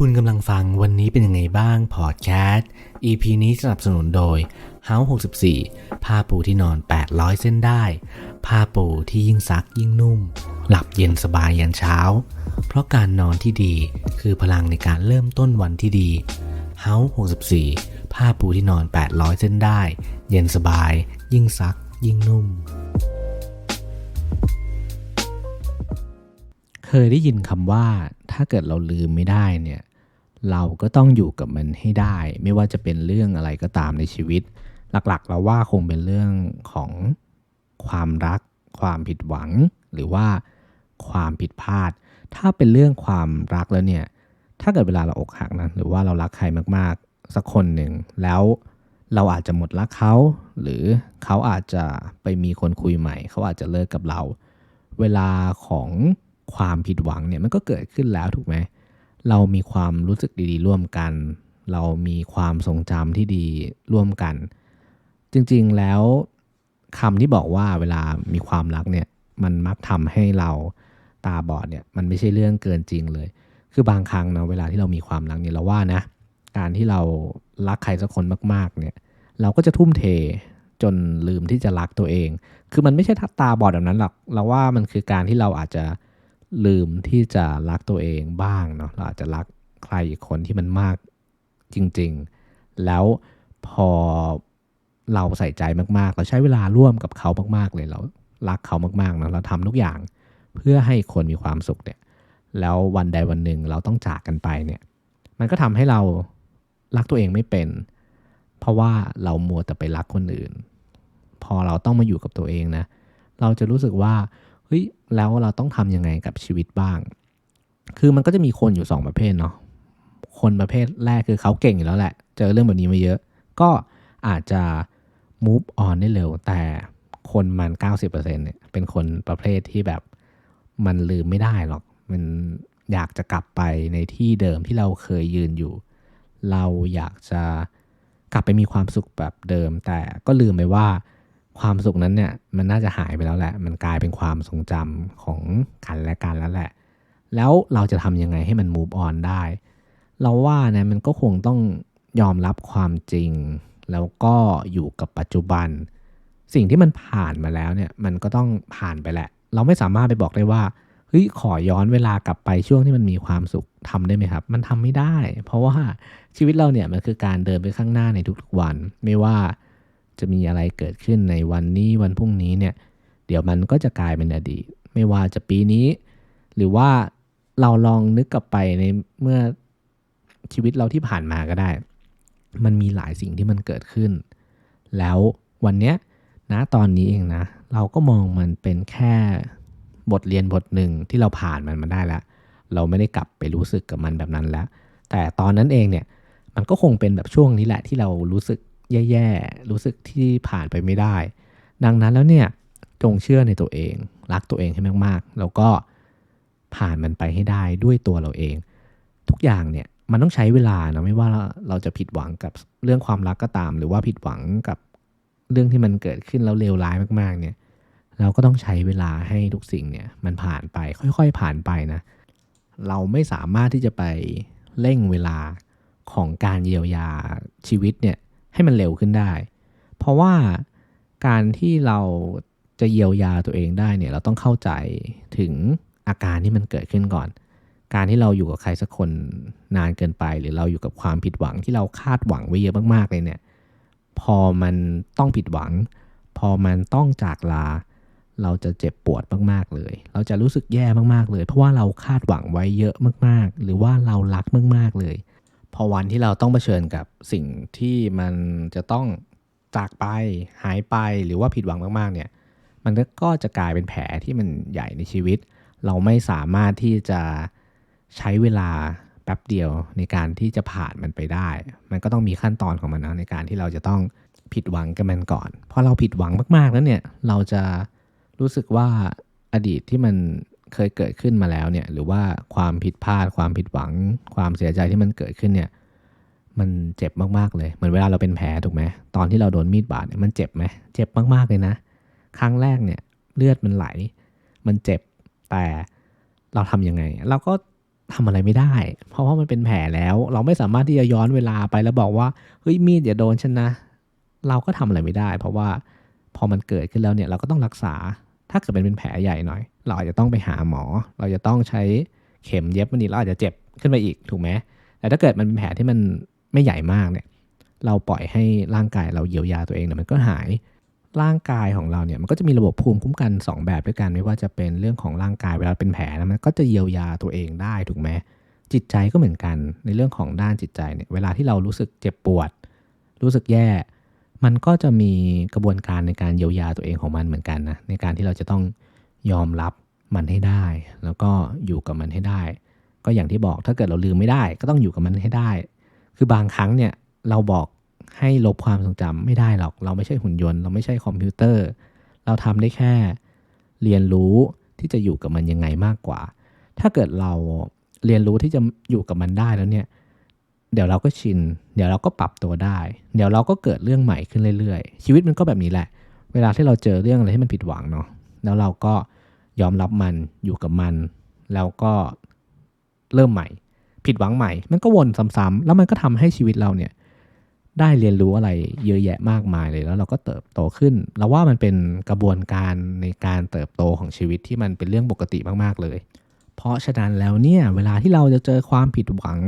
คุณกำลังฟังวันนี้เป็นยังไงบ้างพอดแคสต์ EP นี้สนับสนุนโดย House 64 ผ้าปูที่นอน 800 เส้นได้ ผ้าปูที่ยิ่งซักยิ่งนุ่ม หลับเย็นสบายยันเช้า เพราะการนอนที่ดีคือพลังในการเริ่มต้นวันที่ดี House 64 ผ้าปูที่นอน 800 เส้นได้ เย็นสบาย ยิ่งซัก ยิ่งนุ่ม เคยได้ยินคำว่า ถ้าเกิดเราลืมไม่ได้เนี่ยเราก็ต้องอยู่กับมันให้ได้ ไม่ว่าจะเป็นเรื่องอะไรก็ตามในชีวิต หลักๆ เราว่าคงเป็นเรื่องของความรัก ความผิดหวัง หรือว่าความผิดพลาด ถ้าเป็นเรื่องความรักแล้วเนี่ย ถ้าเกิดเวลาเราอกหักนะหรือว่าเรารักใครมากๆ สักคนหนึ่ง แล้วเราอาจจะหมดรักเขา หรือเขาอาจจะไปมีคนคุยใหม่ เขาอาจจะเลิกกับเรา เวลาของ ความผิดหวังเนี่ยมันก็เกิดขึ้นแล้วถูกไหมเรามีความรู้สึกดีๆ ร่วมกัน เรามีความทรงจำที่ดีร่วมกัน จริงๆแล้วคำที่บอกว่าเวลามีความรักเนี่ยมันมักทำให้เราตาบอดเนี่ยมันไม่ใช่เรื่องเกินจริงเลย คือบางครั้งนะเวลาที่เรามีความรักเนี่ยเราว่านะ การที่เรารักใครสักคนมากๆเนี่ยเราก็จะทุ่มเทจนลืมที่จะรักตัวเอง คือมันไม่ใช่ตาบอดแบบนั้นหรอก เราว่ามันคือการที่เราอาจจะ ลืมที่จะรักตัวเองบ้างเนาะเราอาจจะรักใครอีกคนที่มันมากจริง ๆ แล้วพอเราใส่ใจมากๆ เราใช้เวลาร่วมกับเขามากๆ เลยเรารักเขามากๆเนาะเราทำทุกอย่างเพื่อให้คนมีความสุขเนี่ย แล้ววันใดวันหนึ่งเราต้องจากกันไปเนี่ย มันก็ทำให้เรารักตัวเองไม่เป็น เพราะว่าเรามัวแต่ไปรักคนอื่น พอเราต้องมาอยู่กับตัวเองนะ เราจะรู้สึกว่า เฮ้ยแล้วเราต้องทำยังไงกับชีวิตบ้าง คือมันก็จะมีคนอยู่ 2 ประเภทเนาะคนประเภทแรกคือเขาเก่งอยู่แล้วแหละ เจอเรื่องแบบนี้มาเยอะ ก็อาจจะ move on ได้เร็ว แต่คนมัน 90%เนี่ยเป็นคนประเภทที่แบบมันลืมไม่ได้หรอก มันอยากจะกลับไปในที่เดิมที่เราเคยยืนอยู่ เราอยากจะกลับไปมีความสุขแบบเดิม แต่ก็ลืมไปว่า ความสุขนั้นเนี่ยมันน่าจะหายไปแล้วแหละ มันกลายเป็นความทรงจำของกันและกันแล้วแหละ แล้วเราจะทำยังไงให้มัน move on ได้ เราว่านะมันก็คงต้องยอมรับความจริง แล้วก็อยู่กับปัจจุบัน สิ่งที่มันผ่านมาแล้วเนี่ยมันก็ต้องผ่านไปแหละ เราไม่สามารถไปบอกได้ว่าเฮ้ยขอย้อนเวลากลับไปช่วงที่มันมีความสุขทำได้ไหมครับ มันทำไม่ได้ เพราะว่าชีวิตเราเนี่ยมันคือการเดินไปข้างหน้าในทุกๆวัน ไม่ว่า จะมีอะไรเกิดขึ้นในวันนี้วันพรุ่งนี้เนี่ย เดี๋ยวมันก็จะกลายเป็นอดีต ไม่ว่าจะปีนี้ หรือว่าเราลองนึกกลับไปในเมื่อชีวิตเราที่ผ่านมาก็ได้ มันมีหลายสิ่งที่มันเกิดขึ้น แล้ววันเนี้ยนะตอนนี้เองนะ เราก็มองมันเป็นแค่บทเรียนบทหนึ่งที่เราผ่านมันมาได้แล้ว เราไม่ได้กลับไปรู้สึกกับมันแบบนั้นแล้ว แต่ตอนนั้นเองเนี่ย มันก็คงเป็นแบบช่วงนี้แหละที่เรารู้สึก แย่ๆ รู้สึกที่ผ่านไปไม่ได้ ดังนั้นแล้วเนี่ยจงเชื่อในตัวเอง รักตัวเองให้มากๆ แล้วก็ผ่านมันไปให้ได้ด้วยตัวเราเอง ทุกอย่างเนี่ยมันต้องใช้เวลานะไม่ว่าเราจะผิดหวังกับเรื่องความรักก็ตาม หรือว่าผิดหวังกับเรื่องที่มันเกิดขึ้นแล้วเลวร้ายมากๆ เนี่ย เราก็ต้องใช้เวลาให้ทุกสิ่งเนี่ยมันผ่านไปค่อยๆผ่านไปนะ เราไม่สามารถที่จะไปเร่งเวลาของการเยียวยาชีวิตเนี่ย ให้มันเร็วขึ้นได้ เพราะว่าการที่เราจะเยียวยาตัวเองได้เนี่ยเราต้องเข้าใจถึงอาการที่มันเกิดขึ้นก่อน การที่เราอยู่กับใครสักคนนานเกินไป หรือเราอยู่กับความผิดหวังที่เราคาดหวังไว้เยอะมากๆเลยเนี่ยพอมันต้องผิดหวัง พอมันต้องจากลา เราจะเจ็บปวดมากๆเลย เราจะรู้สึกแย่มากๆเลย เพราะว่าเราคาดหวังไว้เยอะมากๆ หรือว่าเรารักมากๆเลย พอวันที่เราต้องเผชิญกับสิ่งที่มันจะต้องจากไปหายไปหรือว่าผิดหวังมากๆเนี่ยมันก็จะกลายเป็นแผลที่มันใหญ่ในชีวิต เราไม่สามารถที่จะใช้เวลาแป๊บเดียวในการที่จะผ่านมันไปได้ มันก็ต้องมีขั้นตอนของมันนะในการที่เราจะต้องผิดหวังกับมันก่อนพอเราผิดหวังมากๆแล้วเนี่ยเราจะรู้สึกว่าอดีตที่มัน เคยเกิดขึ้นมาแล้วเนี่ยหรือว่าความผิดพลาดความผิดหวัง ความเสียใจที่มันเกิดขึ้นเนี่ยมันเจ็บมากๆเลยเหมือนเวลาเราเป็นแผลถูกไหมตอนที่เราโดนมีดบาดเนี่ยมันเจ็บไหมเจ็บมากๆเลยนะ ครั้งแรกเนี่ยเลือดมันไหล มันเจ็บแต่เราทํำยังไง เราก็ทำอะไรไม่ได้ เพราะว่ามันเป็นแผลแล้ว เราไม่สามารถที่จะย้อนเวลาไปแล้วบอกว่าเฮ้ยมีดอย่าโดนฉันนะ เราก็ทำอะไรไม่ได้ เพราะว่าพอมันเกิดขึ้นแล้วเนี่ยเราก็ต้องรักษา ถ้าเกิดเป็นแผลใหญ่หน่อย เราอาจจะต้องไปหาหมอ เราจะต้องใช้เข็มเย็บมันอีกเราอาจจะเจ็บขึ้นไปอีกถูกไหมแต่ถ้าเกิดมันเป็นแผลที่มันไม่ใหญ่มากเนี่ย เราปล่อยให้ร่างกายเราเยียวยาตัวเองเนี่ยมันก็หาย ร่างกายของเราเนี่ยมันก็จะมีระบบภูมิคุ้มกัน 2 แบบด้วยกัน ไม่ว่าจะเป็นเรื่องของร่างกายเวลาเป็นแผลนะมันก็จะเยียวยาตัวเองได้ถูกไหมจิตใจก็เหมือนกันในเรื่องของด้านจิตใจเนี่ยเวลาที่เรารู้สึกเจ็บปวด รู้สึกแย่ มันก็จะมีกระบวนการในการเยียวยาตัวเองของมันเหมือนกันนะในการที่เราจะต้องยอมรับมันให้ได้ แล้วก็อยู่กับมันให้ได้ ก็อย่างที่บอกถ้าเกิดเราลืมไม่ได้ ก็ต้องอยู่กับมันให้ได้ คือบางครั้งเนี่ยเราบอกให้ลบความทรงจำไม่ได้หรอก เราไม่ใช่หุ่นยนต์ เราไม่ใช่คอมพิวเตอร์ เราทำได้แค่เรียนรู้ที่จะอยู่กับมันยังไงมากกว่า ถ้าเกิดเราเรียนรู้ที่จะอยู่กับมันได้แล้วเนี่ย เดี๋ยวเราก็ชิน เดี๋ยวเราก็ปรับตัวได้ เดี๋ยวเราก็เกิดเรื่องใหม่ขึ้นเรื่อยๆ ชีวิตมันก็แบบนี้แหละ เวลาที่เราเจอเรื่องอะไรที่มันผิดหวังเนาะ แล้วเราก็ยอมรับมันอยู่กับมัน แล้วก็เริ่มใหม่ ผิดหวังใหม่ มันก็วนซ้ำๆ แล้วมันก็ทำให้ชีวิตเราเนี่ยได้เรียนรู้อะไรเยอะแยะมากมายเลย แล้วเราก็เติบโตขึ้น เราว่ามันเป็นกระบวนการในการเติบโตของชีวิตที่มันเป็นเรื่องปกติมากๆเลย เพราะฉะนั้นแล้วเนี่ยเวลาที่เราจะเจอความผิดหวัง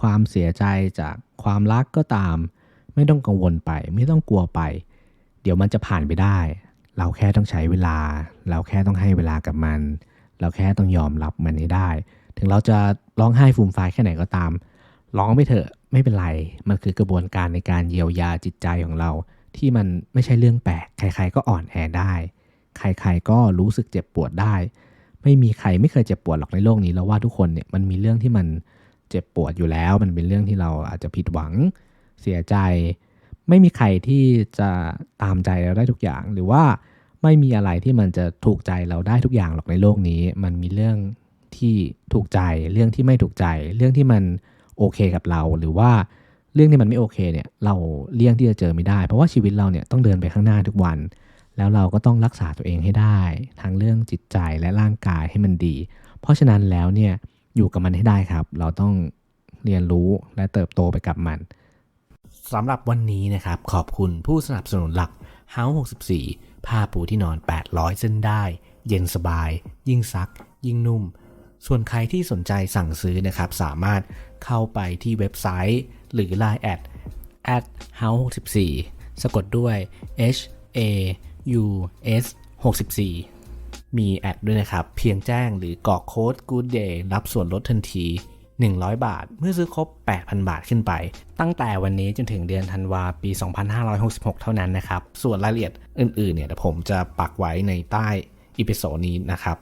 ความเสียใจจากความรักก็ตาม ไม่ต้องกังวลไป ไม่ต้องกลัวไป เดี๋ยวมันจะผ่านไปได้ เราแค่ต้องใช้เวลา เราแค่ต้องให้เวลากับมัน เราแค่ต้องยอมรับมันให้ได้ ถึงเราจะร้องไห้ฟูมฟายแค่ไหนก็ตามร้องไปเถอะไม่เป็นไร มันคือกระบวนการในการเยียวยาจิตใจของเรา ที่มันไม่ใช่เรื่องแปลก ใครๆก็อ่อนแอได้ ใครๆก็รู้สึกเจ็บปวดได้ ไม่มีใครไม่เคยเจ็บปวดหรอกในโลกนี้แล้วว่าทุกคนเนี่ยมันมีเรื่องที่มัน เจ็บปวดอยู่แล้ว มันเป็นเรื่องที่เราอาจจะผิดหวังเสียใจ ไม่มีใครที่จะตามใจเราได้ทุกอย่าง หรือว่าไม่มีอะไรที่มันจะถูกใจเราได้ทุกอย่างหรอกในโลกนี้ มันมีเรื่องที่ถูกใจ เรื่องที่ไม่ถูกใจ เรื่องที่มันโอเคกับเรา หรือว่าเรื่องที่มันไม่โอเคเนี่ย เราเลี่ยงที่จะเจอไม่ได้ เพราะว่าชีวิตเราเนี่ยต้องเดินไปข้างหน้าทุกวัน แล้วเราก็ต้องรักษาตัวเองให้ได้ ทั้งเรื่องจิตใจและร่างกายให้มันดี เพราะฉะนั้นแล้วเนี่ย อยู่กับมันให้ได้ครับ เราต้องเรียนรู้และเติบโตไปกับมันสำหรับวันนี้นะครับ ขอบคุณผู้สนับสนุนหลัก House 64ผ้าปูที่นอน 800 เส้นได้ เย็นสบาย ยิ่งซัก ยิ่งนุ่ม ส่วนใครที่สนใจสั่งซื้อนะครับ สามารถเข้าไปที่เว็บไซต์ หรือ Line แอด at house 64สะกดด้วย h a u s 64 มีแอดด้วยนะครับ เพียงแจ้งหรือกรอกโค้ด good day รับส่วนลดทันที 100 บาท เมื่อซื้อครบ 8,000 บาทขึ้นไป ตั้งแต่วันนี้จนถึงเดือนธันวาปี 2566 เท่านั้นนะครับ ส่วนรายละเอียดอื่นๆเนี่ยเดี๋ยวผมจะปักไว้ในใต้อีพิโซดนี้นะครับ